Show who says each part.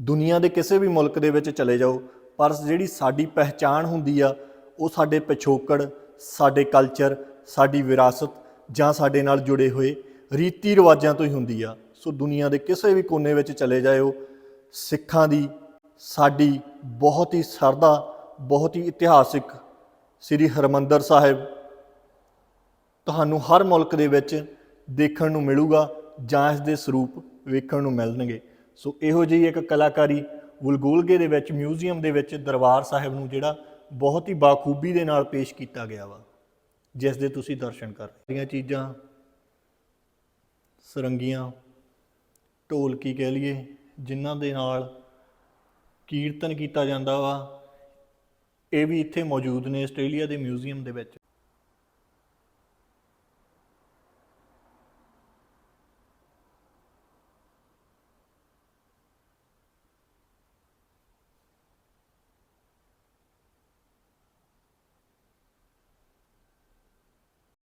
Speaker 1: ਦੁਨੀਆ ਦੇ ਕਿਸੇ ਵੀ ਮੁਲਕ ਦੇ ਵਿੱਚ ਚਲੇ ਜਾਓ, ਪਰ ਜਿਹੜੀ ਸਾਡੀ ਪਹਿਚਾਣ ਹੁੰਦੀ ਆ, ਉਹ ਸਾਡੇ ਪਿਛੋਕੜ, ਸਾਡੇ ਕਲਚਰ ਸਾਡੀ ਵਿਰਾਸਤ ਜਾਂ ਸਾਡੇ ਨਾਲ ਜੁੜੇ ਹੋਏ ਰੀਤੀ ਰਿਵਾਜਾਂ ਤੋਂ ਹੀ ਹੁੰਦੀ ਆ। ਸੋ ਦੁਨੀਆ ਦੇ ਕਿਸੇ ਵੀ ਕੋਨੇ ਵਿੱਚ ਚਲੇ ਜਾਇਓ, ਸਿੱਖਾਂ ਦੀ ਸਾਡੀ ਬਹੁਤ ਹੀ ਸਰਦਾ ਬਹੁਤ ਹੀ ਇਤਿਹਾਸਿਕ ਸ੍ਰੀ ਹਰਮੰਦਰ ਸਾਹਿਬ ਤੁਹਾਨੂੰ ਹਰ ਮੁਲਕ ਦੇ ਵਿੱਚ ਦੇਖਣ ਨੂੰ ਮਿਲੂਗਾ ਜਾਂ ਇਸ ਦੇ ਸਰੂਪ ਵੇਖਣ ਨੂੰ ਮਿਲਣਗੇ। ਸੋ ਇਹੋ ਜਿਹੀ ਇੱਕ ਕਲਾਕਾਰੀ ਵਲਗੋਲਗੇ ਦੇ ਵਿੱਚ, ਮਿਊਜ਼ੀਅਮ ਦੇ ਵਿੱਚ ਦਰਬਾਰ ਸਾਹਿਬ ਨੂੰ ਜਿਹੜਾ ਬਹੁਤ ਹੀ ਬਾਖੂਬੀ ਦੇ ਨਾਲ ਪੇਸ਼ ਕੀਤਾ ਗਿਆ ਵਾ, ਜਿਸ ਦੇ ਤੁਸੀਂ ਦਰਸ਼ਨ ਕਰ ਰਹੇ ਹੋ। ਚੀਜ਼ਾਂ, ਸਰੰਗੀਆਂ ਢੋਲਕੀ ਕਹਿ ਲਈਏ, ਜਿਨ੍ਹਾਂ ਦੇ ਨਾਲ ਕੀਰਤਨ ਕੀਤਾ ਜਾਂਦਾ ਵਾ, ਇਹ ਵੀ ਇੱਥੇ ਮੌਜੂਦ ਨੇ ਆਸਟ੍ਰੇਲੀਆ ਦੇ ਮਿਊਜ਼ੀਅਮ ਦੇ ਵਿੱਚ।